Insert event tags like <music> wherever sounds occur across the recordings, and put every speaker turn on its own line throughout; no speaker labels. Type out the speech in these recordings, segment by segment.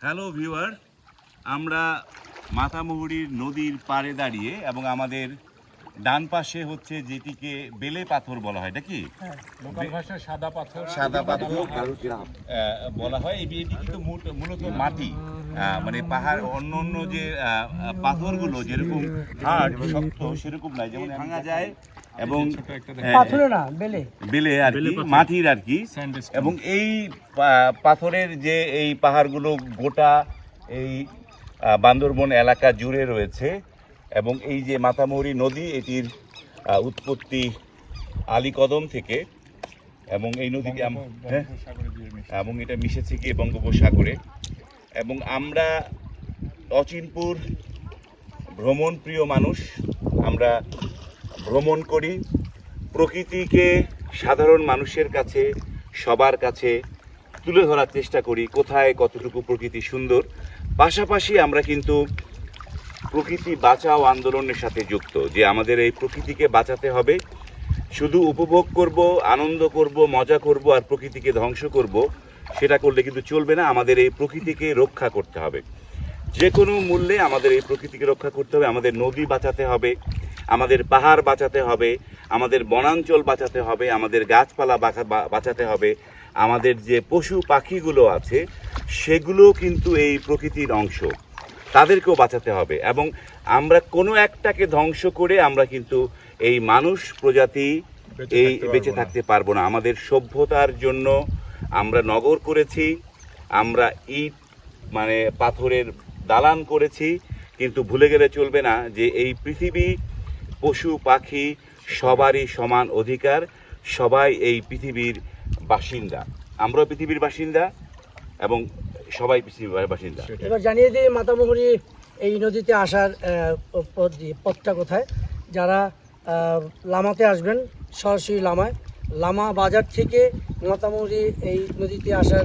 Hello viewer আমরা মাথামুহুরির নদীর পাড়ে দাঁড়িয়ে এবং আমাদের ডান পাশে হচ্ছে যেটিকে বেলে পাথর বলা হয় নাকি
লোকাল ভাষায় সাদা পাথর
সাদা পাথর বলা হয়। এটি কিন্তু মূলত মাটি। মানে পাহাড় অন্য অন্য যে পাথরগুলো যেরকম হার্ড শক্ত সেরকম নয় যেমন ভাঙা যায় এবং
পাথরে না বেলে।
বেলে আর কি মাটির আর কি। এবং এই পা- পাথরের যে এই পাহাড়গুলো গোটা এই বান্দরবন এলাকা জুড়ে রয়েছে এবং এই যে মাতামুহুরী নদী এটির উৎপত্তি আলীকদম থেকে এবং এই আম- হ্যাঁ। এবং এটা মিশেছে গিয়ে বঙ্গোপসাগরে। এবং আমরা অচিনপুর ভ্রমণ প্রিয় মানুষ আমরা ভ্রমণ করি প্রকৃতিকে সাধারণ মানুষের কাছে সবার কাছে তুলে ধরার চেষ্টা করি কোথায় কতটুকু প্রকৃতি সুন্দর। পাশাপাশি আমরা কিন্তু প্রকৃতি বাঁচাও আন্দোলনের সাথে যুক্ত, যে আমাদের এই প্রকৃতিকে বাঁচাতে হবে। শুধু উপভোগ করব, আনন্দ করব, মজা করব আর প্রকৃতিকে ধ্বংস করব, সেটা করলে কিন্তু চলবে না। আমাদের এই প্রকৃতিকে রক্ষা করতে হবে। যে কোনো মূল্যে আমাদের এই প্রকৃতিকে রক্ষা করতে হবে। আমাদের নদী বাঁচাতে হবে, আমাদের পাহাড় বাঁচাতে হবে, আমাদের বনাঞ্চল বাঁচাতে হবে, আমাদের গাছপালা বাঁচাতে হবে। আমাদের যে পশু পাখিগুলো আছে সেগুলো কিন্তু এই প্রকৃতির অংশ। তাদেরকেও বাঁচাতে হবে এবং আমরা কোনো একটাকে ধ্বংস করে আমরা কিন্তু এই মানুষ প্রজাতি এই বেঁচে থাকতে পারব না। আমাদের সভ্যতার জন্য আমরা নগর করেছি আমরা ইট মানে পাথরের দালান করেছি কিন্তু ভুলে গেলে চলবে না যে এই পৃথিবী পশু পাখি সবারই সমান অধিকার সবাই এই পৃথিবীর বাসিন্দা। আমরাও পৃথিবীর বাসিন্দা এবং সবাই পৃথিবীর বাসিন্দা।
এবার জানিয়ে দিই মাতামুহুরি এই নদীতে আসার পথ দিয়ে- পথটা কোথায়? যারা লামাতে আসবেন সরাসরি লামায়। লামা বাজার থেকে মাতামুহুরি এই নদীতে আসার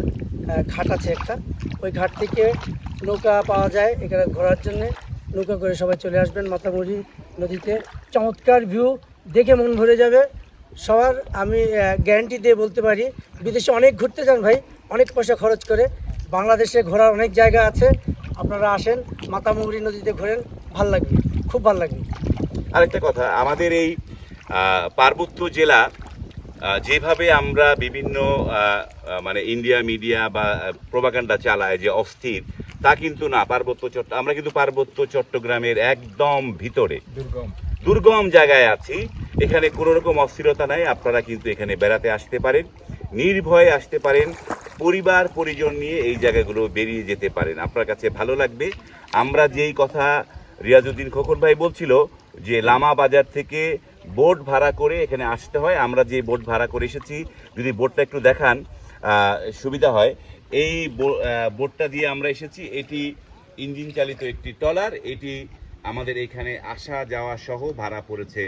ঘাট আছে একটা। ওই ঘাট থেকে নৌকা পাওয়া যায় এখানে ঘোরার জন্য। নৌকা করে সবাই চলে আসবেন মাতামুহুরি নদীতে। চমৎকার ভিউ দেখে মন ভরে যাবে। সবার আমি গ্যারান্টি দিয়ে বলতে পারি বিদেশে অনেক ঘুরতে যান ভাই অনেক পয়সা খরচ করে। বাংলাদেশে ঘোরার অনেক জায়গা আছে। আপনারা আসেন মাতামুহুরি নদীতে ঘোরেন ভালো লাগবে খুব ভালো লাগবে।
আরেকটা কথা আমাদের এই পার্বত্য জেলা যেভাবে আমরা বিভিন্ন মানে ইন্ডিয়া মিডিয়া বা প্রবাগান্ডা চালায় যে অস্থির তা কিন্তু না পার্বত্য চট্ট আমরা কিন্তু পার্বত্য চট্টগ্রামের একদম ভিতরে।
দুর্গম।
দুর্গম জায়গায় আছি এখানে কোনো রকম অস্থিরতা নাই আপনারা কিন্তু এখানে বেড়াতে আসতে পারেন নির্ভয়ে আসতে পারেন পরিবার, পরিজন নিয়ে এই জায়গাগুলো বেরিয়ে যেতে পারেন। আপনার কাছে ভালো লাগবে। আমরা যেই কথা রিয়াজুদ্দিন খোকন ভাই বলছিল যে লামা বাজার থেকে বোট ভাড়া করে এখানে আসতে হয়। আমরা যে বোট ভাড়া করে এসেছি, যদি বোটটা একটু দেখান সুবিধা হয়। এই বোটটা দিয়ে আমরা এসেছি। এটি ইঞ্জিন চালিত একটি ট্রলার। এটি আমাদের এখানে আসা যাওয়া সহ ভাড়া পড়েছে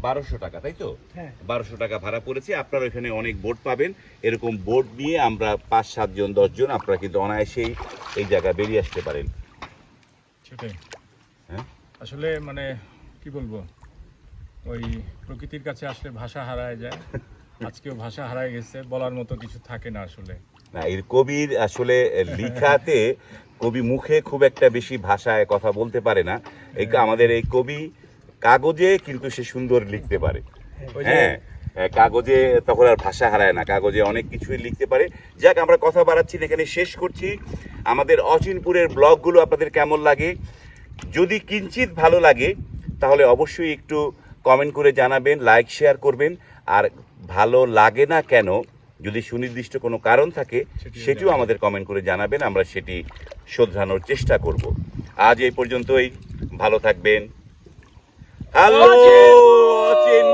বারোশো টাকা তাই তো?
হ্যাঁ।
বারোশো টাকা ভাড়া পড়েছে। আপনারা এখানে অনেক বোট পাবেন। এরকম বোট নিয়ে আমরা পাঁচ সাতজন দশজন আপনারা কিন্তু অনায়াসেই এই জায়গা বেরিয়ে আসতে পারেন।
সেটাই।
হ্যাঁ?
আসলে মানে কি বলব? ওই প্রকৃতির কাছে আসলে ভাষা হারায় যায়। <laughs> আজকেও ভাষা হারায় গেছে। বলার মতো কিছু থাকে না আসলে।
না এর কবির আসলে লিখাতে কবি মুখে খুব একটা বেশি ভাষায় কথা বলতে পারে না। এই আমাদের এই কবি কাগজে কিন্তু সে সুন্দর লিখতে পারে। হ্যাঁ কাগজে তখন আর ভাষা হারায় না কাগজে অনেক কিছুই লিখতে পারে। যাক আমরা কথা বাড়াচ্ছি এখানে শেষ করছি। আমাদের অচিনপুরের ব্লগগুলো আপনাদের কেমন লাগে? যদি কিঞ্চিত ভালো লাগে তাহলে অবশ্যই একটু কমেন্ট করে জানাবেন লাইক শেয়ার করবেন। আর ভালো লাগে না কেন যদি সুনির্দিষ্ট কোনো কারণ থাকে সেটিও আমাদের কমেন্ট করে জানাবেন আমরা সেটি শোধরানোর চেষ্টা করব। আজ এই পর্যন্তই ভালো থাকবেন। হ্যালো অচিন